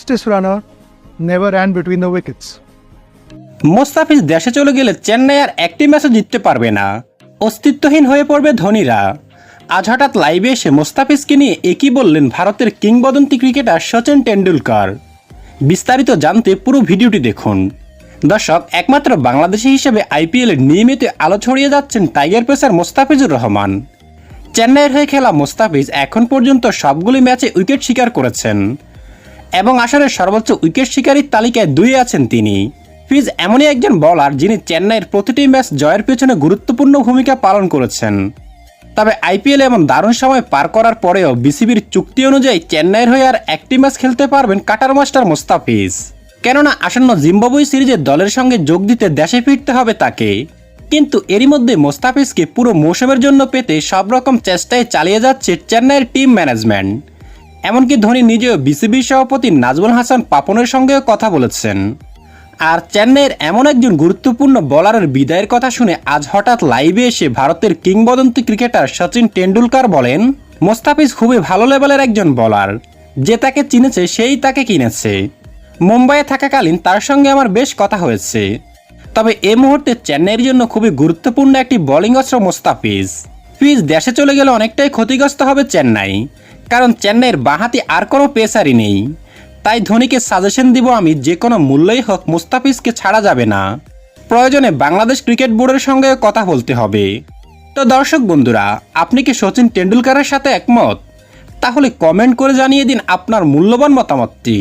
fastest runner never ran between the wickets. Mustafiz দেশে চলে গেলে চেন্নাই আর একটি ম্যাচও জিততে পারবে না। অস্তিত্বহীন হয়ে পড়বে ধোনিরা। আজ হঠাৎ লাইভে এসে মোস্তাফিজকে নিয়ে একই বললেন ভারতের কিংবদন্তি ক্রিকেটার সচিন টেন্ডুলকার বিস্তারিত জানতে পুরো ভিডিওটি দেখুন। দর্শক, একমাত্র বাংলাদেশি হিসেবে আইপিএলে নিয়মিত আলো ছড়িয়ে যাচ্ছেন টাইগার পেসার মোস্তাফিজুর রহমান। চেন্নাইয়ের হয়ে খেলা মোস্তাফিজ এখন পর্যন্ত সবগুলি ম্যাচে উইকেট শিকার করেছেন। এবং আসরের সর্বোচ্চ উইকেট শিকারীর তালিকায় দুই আছেন তিনি। ফিজ এমনই একজন বলার যিনি চেন্নাইয়ের প্রতিটি ম্যাচ জয়ের পেছনে গুরুত্বপূর্ণ ভূমিকা পালন করেছেন। তবে আইপিএল এমন দারুণ সময় পার করার পরেও বিসিবির চুক্তি অনুযায়ী চেন্নাইয়ের হয়ে আর একটি ম্যাচ খেলতে পারবেন কাটার মাস্টার মোস্তাফিজ। কেননা আসন্ন জিম্বাবুই সিরিজে দলের সঙ্গে যোগ দিতে দেশে ফিরতে হবে তাকে। কিন্তু এরই মধ্যে মোস্তাফিজকে পুরো মৌসুমের জন্য পেতে সব রকম চেষ্টায় চালিয়ে যাচ্ছে চেন্নাইয়ের টিম ম্যানেজমেন্ট। এমনকি ধোনি নিজেও বিসিবি সভাপতি নাজমুল হাসান পাপনের সঙ্গেও কথা বলেছেন। আর চেন্নাইয়ের এমন একজন গুরুত্বপূর্ণ বলারের বিদায়ের কথা শুনে আজ হঠাৎ লাইভে এসে ভারতের কিংবদন্তি ক্রিকেটার সচিন টেন্ডুলকার বলেন, মোস্তাফিজ খুবই ভালো লেভেলের একজন বলার। যে তাকে চিনেছে সেই তাকে কিনেছে। মুম্বাইয়ে থাকাকালীন তার সঙ্গে আমার বেশ কথা হয়েছে। তবে এ মুহূর্তে চেন্নাইয়ের জন্য খুবই গুরুত্বপূর্ণ একটি বোলিং অস্ত্র মোস্তাফিজ। ফিজ দেশে চলে গেলে অনেকটাই ক্ষতিগ্রস্ত হবে চেন্নাই। কারণ চেন্নাইয়ের বাঁহাতি আর কোনো পেসারই নেই। তাই ধোনিকে সাজেশন দিব আমি যে কোনো মূল্যই হোক মুস্তাফিজকে ছাড়া যাবে না। প্রয়োজনে বাংলাদেশ ক্রিকেট বোর্ডের সঙ্গে কথা বলতে হবে। তো দর্শক বন্ধুরা, আপনি কি সচিন টেন্ডুলকারের সাথে একমত? তাহলে কমেন্ট করে জানিয়ে দিন আপনার মূল্যবান মতামতটি।